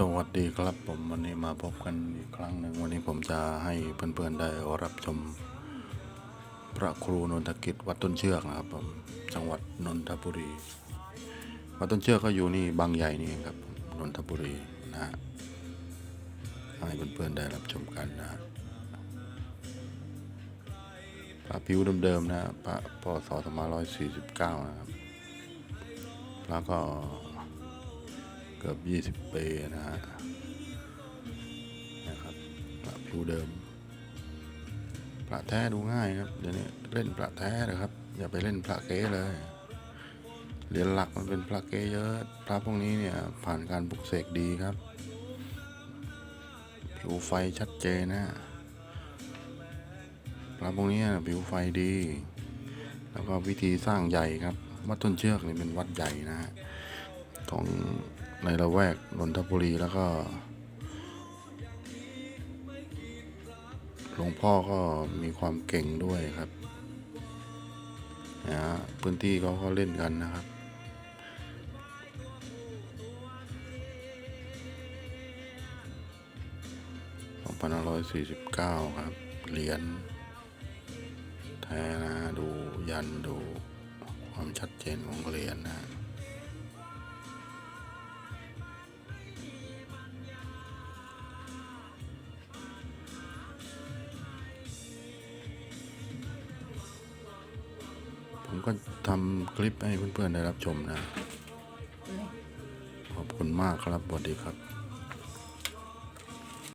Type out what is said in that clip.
สวัสดีครับผมวันนี้มาพบกันอีกครั้งหนึ่งวันนี้ผมจะให้เพื่อนๆได้รับชม พระครูนนทกิจวัดต้นเชือกนะครับผมจังหวัดนนทบุรี วัดต้นเชือกก็อยู่นี่บางใหญ่นี่เองครับนนทบุรีนะฮะให้เพื่อนๆได้รับชมกันนะฮะพระผิวเดิมๆนะพระปศ2549นะครับ แล้วก็ กือบ20ปีนะฮะนะครับพระผิวเดิมพระแท้ดูง่ายครับเดี๋ยวนี้เล่นพระแท้นะครับ อย่าไปเล่นพระเก๊เลยเหรียญหลักมันเป็นพระเก๊เยอะพระพวกนี้เนี่ยผ่านการปลุกเสกดีครับ ผิวไฟชัดเจนนะพระพวกนี้ผิวไฟดี แล้วก็วิธีสร้างใหญ่ครับ วัดต้นเชือกนี่เป็นวัดใหญ่นะฮะของ ในละแวกนนทบุรีแล้วก็หลวงพ่อก็มีความเก่งด้วยครับนะฮะพื้นที่เขาก็เล่นกันนะครับ 2549 ครับ เหรียญแท้นะดูยันดูความชัดเจนของเหรียญนะ ก็ทำคลิปให้เพื่อนๆได้รับชมนะ ขอบคุณมากครับสวัสดีครับ